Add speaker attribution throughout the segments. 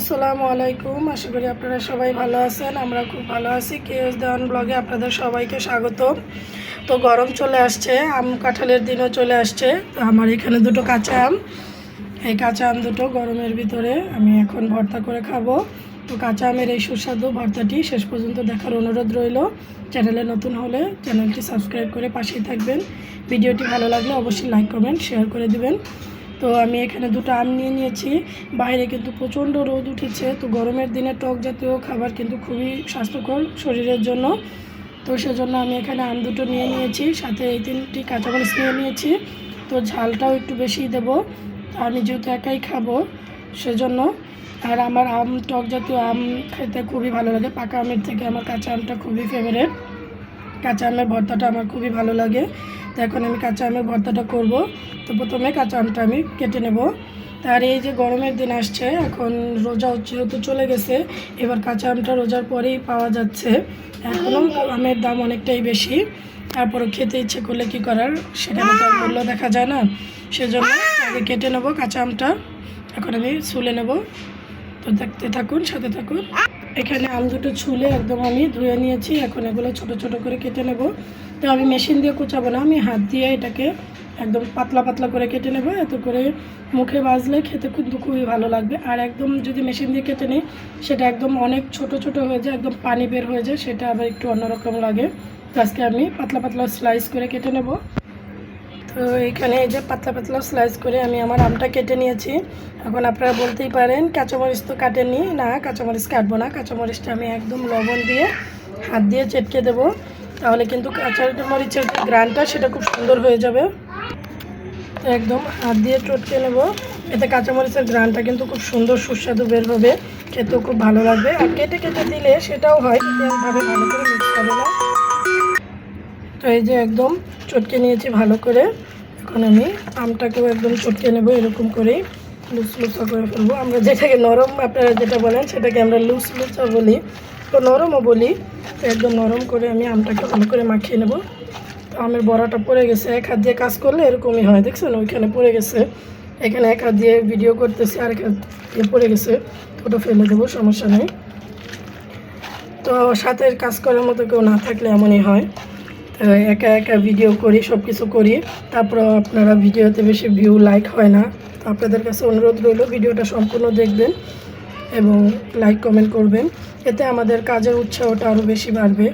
Speaker 1: আসসালামু আলাইকুম। আশা করি আপনারা সবাই ভালো আছেন, আমরা খুব ভালো আছি। কেএস দেওয়ান ব্লগে আপনাদের সবাইকে স্বাগত তো গরম চলে আসছে, আম কাঁঠালের দিনও চলে আসছে। তো আমার এখানে দুটো কাঁচা আম। এই কাঁচা আম দুটো গরমের ভিতরে আমি এখন ভর্তা করে খাব। তো কাঁচা আমের এই সুস্বাদু ভর্তাটি শেষ পর্যন্ত দেখার অনুরোধ রইল। চ্যানেলে নতুন হলে চ্যানেলটি সাবস্ক্রাইব করে পাশেই থাকবেন। ভিডিওটি ভালো লাগলে অবশ্যই লাইক, কমেন্ট, শেয়ার করে দিবেন। তো আমি এখানে দুটো আম নিয়ে নিয়েছি। বাইরে কিন্তু প্রচণ্ড রোদ উঠেছে, তো গরমের দিনে টক জাতীয় খাবার কিন্তু খুবই স্বাস্থ্যকর শরীরের জন্য। তো সেজন্য আমি এখানে আম দুটো নিয়ে নিয়েছি, সাথে এই তিনটি কাঁচামরিচ নিয়ে নিয়েছি। তো ঝালটাও একটু বেশি দেব আমি যেহেতু একাই খাব সেজন্য। আর আমার আম, টক জাতীয় আম খেতে খুবই ভালো লাগে, পাকা আমের থেকে আমার কাঁচা আমটা খুবই ফেভারেট কাঁচা আমের ভর্তাটা আমার খুবই ভালো লাগে। তো এখন আমি কাঁচা আমের ভর্তাটা করব। তো প্রথমে কাঁচা আমটা আমি কেটে নেব। তার এই যে গরমের দিন আসছে, এখন রোজা যেহেতু চলে গেছে। এবার কাঁচা আমটা রোজার পরেই পাওয়া যাচ্ছে। এখনও আমের দাম অনেকটাই বেশি। তারপরে খেতে ইচ্ছে করলে কি করার সেখানে তো আর মূল্য দেখা যায় না। সেজন্য আগে কেটে নেব কাঁচা আমটা। এখন আমি ছুলে নেব। তো দেখতে থাকুন, সাথে থাকুন। এখানে আম দুটো ছুলে একদম আমি ধুয়ে নিয়েছি, এখন এগুলো ছোট ছোট করে কেটে নেব। তো আমি মেশিন দিয়ে কুচাবো না, আমি হাত দিয়ে এটাকে একদম পাতলা পাতলা করে কেটে নেব, এত করে মুখে বাজলে খেতে কিন্তু খুবই ভালো লাগবে। আর একদম যদি মেশিন দিয়ে কেটে নিই, সেটা একদম অনেক ছোট ছোট হয়ে যায়, একদম পানি বের হয়ে যায়, সেটা আবার একটু অন্যরকম লাগে। তো আজকে আমি পাতলা পাতলা স্লাইস করে কেটে নেব। তো এখানে এই যে পাতলা পাতলা স্লাইস করে আমি আমার আমটা কেটে নিয়েছি। এখন আপনারা বলতেই পারেন, কাঁচামরিচ তো কাটেননি না, কাঁচামরিচ কাটবো না। কাঁচামরিচটা আমি একদম লবণ দিয়ে হাত দিয়ে চেটকে দেবো। তাহলে কিন্তু কাঁচা মরিচের যে গ্রানটা, সেটা খুব সুন্দর হয়ে যাবে। তো একদম হাত দিয়ে চটকে নেব। এতে কাঁচামরিচের গ্রানটা কিন্তু খুব সুন্দর সুস্বাদু বের হবে। খেতেও খুব ভালো লাগবে। আর কেটে কেটে দিলে সেটাও হয়। ভালো করে মিক্স হবে না। তো এই যে একদম চটকে নিয়েছি ভালো করে। এখন আমি আমটাকেও একদম চটকে নেব এরকম করেই। লুচ লুচা করে ফেলব। আমরা যেটাকে নরম, আপনারা যেটা বলেন সেটাকে আমরা লুচ লুচা বলি। তো নরমও বলি। তো একদম নরম করে আমি আমটাকে ভালো করে মাখিয়ে নেব। তো আমের বড়াটা পড়ে গেছে। এক হাত দিয়ে কাজ করলে এরকমই হয়, দেখছেন? ওইখানে পড়ে গেছে। এখানে এক হাত দিয়ে ভিডিও করতেছি আর এক হাত দিয়ে পড়ে গেছে। ওটা ফেলে দেবো, সমস্যা নেই। তো সাথে কাজ করার মতো কেউ না থাকলে এমনই হয়। একা একা ভিডিও করি সব কিছু করি। তারপর আপনারা ভিডিওতে বেশি ভিউ লাইক হয় না। তো আপনাদের কাছে অনুরোধ রইল ভিডিওটা সম্পূর্ণ দেখবেন এবং লাইক কমেন্ট করবেন। এতে আমাদের কাজের উৎসাহটা আরও বেশি বাড়বে।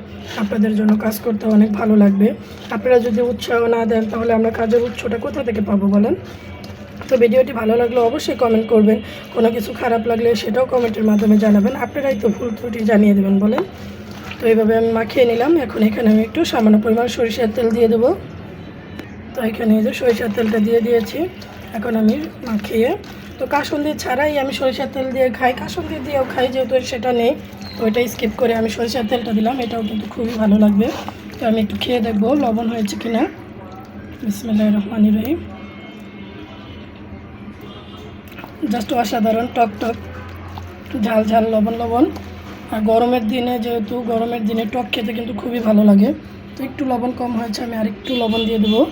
Speaker 1: আপনাদের জন্য কাজ করতে অনেক ভালো লাগবে। আপনারা যদি উৎসাহ না দেন, তাহলে আমরা কাজের উৎসটা কোথা থেকে পাবো বলেন? তো ভিডিওটি ভালো লাগলে অবশ্যই কমেন্ট করবেন। কোনো কিছু খারাপ লাগলে সেটাও কমেন্টের মাধ্যমে জানাবেন। আপনারাই তো ভুল ত্রুটি জানিয়ে দেবেন বলেন। তো এইভাবে আমি মাখিয়ে নিলাম। এখন এখানে আমি একটু সামান্য পরিমাণ সরিষার তেল দিয়ে দেবো। তো এখানে এই যে সরিষার তেলটা দিয়ে দিয়েছি। এখন আমি মাখিয়ে তো কাসুন্দি ছাড়াই আমি সরিষার তেল দিয়ে খাই। কাসুন্দি দিয়েও খাই, যেহেতু সেটা নেই, তো ওইটাই স্কিপ করে আমি সরিষার তেলটা দিলাম। এটাও কিন্তু খুবই ভালো লাগবে। তো আমি একটু খেয়ে দেখব, লবণ হয়েছে কিনা। বিসমিল্লাহ রহমানি রহিম। জাস্ট অসাধারণ, টক টক, ঝাল ঝাল, লবণ লবণ। গরমের দিনে যেহেতু গরমের দিনে টক খেতে কিন্তু খুবই ভালো লাগে, তো একটু লবণ কম হয়েছে, আমি আর একটু লবণ দিয়ে দেবো।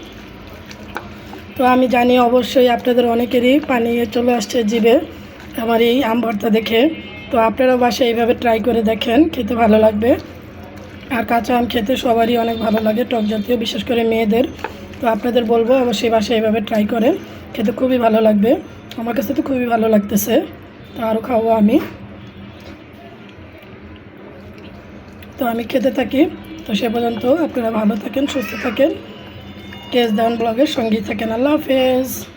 Speaker 1: তো আমি জানি অবশ্যই আপনাদের অনেকেরই পানি চলে আসছে জিভে আমার এই আম ভর্তা দেখে, তো আপনারা বাসায় এইভাবে ট্রাই করে দেখেন, খেতে ভালো লাগবে। আর কাঁচা আম খেতে সবারই অনেক ভালো লাগে, টক জাতীয়, বিশেষ করে মেয়েদের। তো আপনাদের বলব অবশ্যই বাসায় এইভাবে ট্রাই করেন খেতে খুবই ভালো লাগবে, আমার কাছে তো খুবই ভালো লাগতেছে, তো আরও খাব আমি। তো আমি খেতে থাকি। তো সে পর্যন্ত আপনারা ভালো থাকেন, সুস্থ থাকেন। কেস ডাউন ব্লগের সঙ্গেই থাকেন। আল্লাহ হাফেজ।